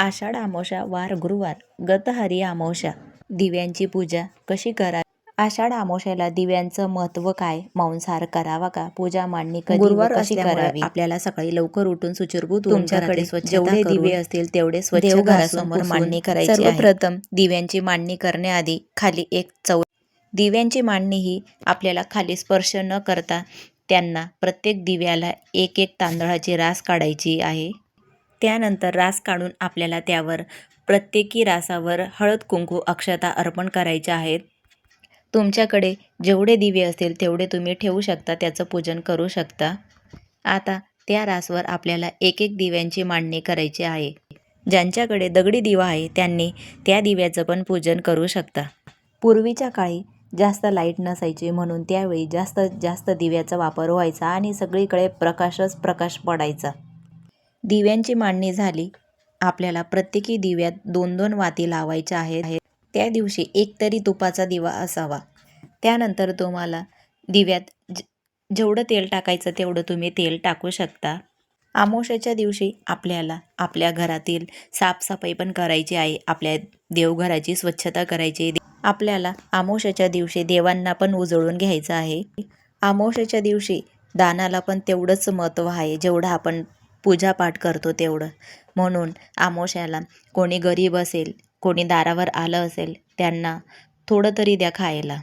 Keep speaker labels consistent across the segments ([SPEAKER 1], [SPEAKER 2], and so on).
[SPEAKER 1] आषाढ अमावस्या वार गुरुवार गतहरी अमावस्या दिव्यांची पूजा कशी करा आषाढ अमावस्याला दिव्यांचं महत्त्व काय? मांसाहार करावा का? पूजा मांडणी
[SPEAKER 2] गुरुवार
[SPEAKER 1] कशी करावी? आपल्याला सकाळी लवकर उठून सुचिरभूत
[SPEAKER 2] तुमच्याकडे स्वच्छता
[SPEAKER 1] जेवढे दिवे असतील तेवढे स्वच्छ घरासमोर
[SPEAKER 2] मांडणी करायची.
[SPEAKER 1] सर्वप्रथम दिव्यांची मांडणी करण्याआधी खाली एक चौ दिव्यांची मांडणी ही आपल्याला खाली स्पर्श न करता त्यांना प्रत्येक दिव्याला एक एक तांदळाची रास काढायची आहे. त्यानंतर रास काढून आपल्याला त्यावर प्रत्येकी रासावर हळद कुंकू अक्षता अर्पण करायच्या आहेत. तुमच्याकडे जेवढे दिवे असतील तेवढे तुम्ही ठेवू शकता त्याचं पूजन करू शकता. आता त्या रासवर आपल्याला एक एक दिव्यांची मांडणी करायची आहे. ज्यांच्याकडे दगडी दिवा आहे त्यांनी त्या दिव्याचं पण पूजन करू शकता. पूर्वीच्या काळी जास्त लाइट नसायची म्हणून त्यावेळी जास्त जास्त दिव्याचा वापर व्हायचा आणि सगळीकडे प्रकाशच प्रकाश पडायचा. दिव्यांची मांडणी झाली. आपल्याला प्रत्येकी दिव्यात दोन दोन वाती लावायच्या आहेत. त्या दिवशी एक तरी तुपाचा दिवा असावा. त्यानंतर तुम्हाला दिव्यात ज- जेवढं तेल टाकायचं तेवढं तुम्ही तेल टाकू शकता. आमोशाच्या दिवशी आपल्याला आपल्या घरातील साफसफाई पण करायची आहे. आपल्या देवघराची स्वच्छता करायची आहे. आपल्याला आमोशाच्या दिवशी देवांना पण उजळून घ्यायचं आहे. आमोशाच्या दिवशी दानाला पण तेवढंच महत्त्व आहे. जेवढं आपण पूजापाठ करतो तेवढं. म्हणून आमोश्याला कोणी गरीब असेल कोणी दारावर आलं असेल त्यांना थोडं तरी द्या खायला.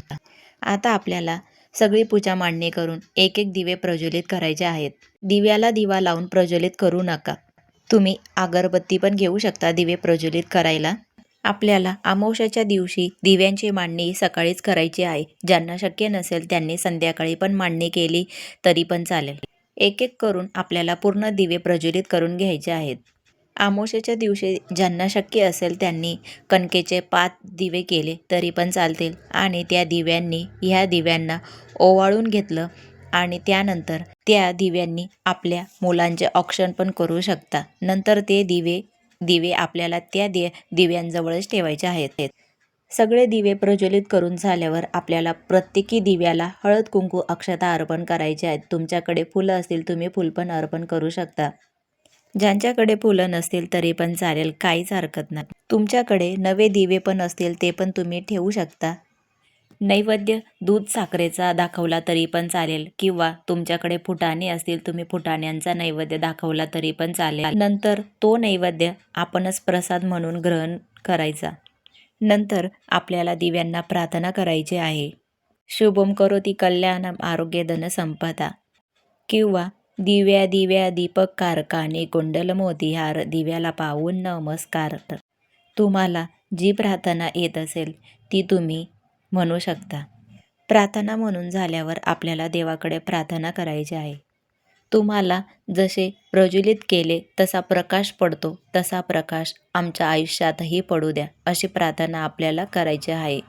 [SPEAKER 1] आता आपल्याला सगळी पूजा मांडणी करून एक एक दिवे प्रज्वलित करायचे आहेत. दिव्याला दिवा लावून प्रज्वलित करू नका. तुम्ही अगरबत्ती पण घेऊ शकता दिवे प्रज्वलित करायला. आपल्याला अमावश्याच्या दिवशी दिव्यांची मांडणी सकाळीच करायची आहे. ज्यांना शक्य नसेल त्यांनी संध्याकाळी पण मांडणी केली तरी पण चालेल. एक एक करून आपल्याला पूर्ण दिवे प्रज्वलित करून घ्यायचे आहेत. आमोशेच्या दिवशी ज्यांना शक्य असेल त्यांनी कणकेचे पाच दिवे केले तरी पण चालतील. आणि त्या दिव्यांनी ह्या दिव्यांना ओवाळून घेतलं आणि त्यानंतर त्या दिव्यांनी आपल्या मुलांचे ऑक्शन पण करू शकता. नंतर ते दिवे दिवे आपल्याला त्या दि दिव्यांजवळच ठेवायचे आहेत. सगळे दिवे प्रज्वलित करून झाल्यावर आपल्याला प्रत्येकी दिव्याला हळद कुंकू अक्षता अर्पण करायचे आहेत. तुमच्याकडे फुलं असतील तुम्ही फुल पण अर्पण करू शकता. ज्यांच्याकडे फुलं नसतील तरी पण चालेल काहीच हरकत नाही. तुमच्याकडे नवे दिवे पण असतील ते पण तुम्ही ठेवू शकता. नैवेद्य दूध साखरेचा दाखवला तरी पण चालेल किंवा तुमच्याकडे फुटाणे असतील तुम्ही फुटाण्यांचा नैवेद्य दाखवला तरी पण चालेल. नंतर तो नैवेद्य आपणच प्रसाद म्हणून ग्रहण करायचा. नंतर आपल्याला दिव्यांना प्रार्थना करायची आहे. शुभम करोती कल्याणम आरोग्य धन संपदा. किंवा दिव्या दिव्या दीपक कारकाने कुंडल मोतीहार दिव्याला पाहून नमस्कार. तुम्हाला जी प्रार्थना येत असेल ती तुम्ही म्हणू शकता. प्रार्थना म्हणून झाल्यावर आपल्याला देवाकडे प्रार्थना करायची आहे. तुम्हाला जसे प्रज्वलित केले तसा प्रकाश पडतो. तसा प्रकाश आमच्या आयुष्यातही पडू द्या अशी प्रार्थना आपल्याला करायची आहे.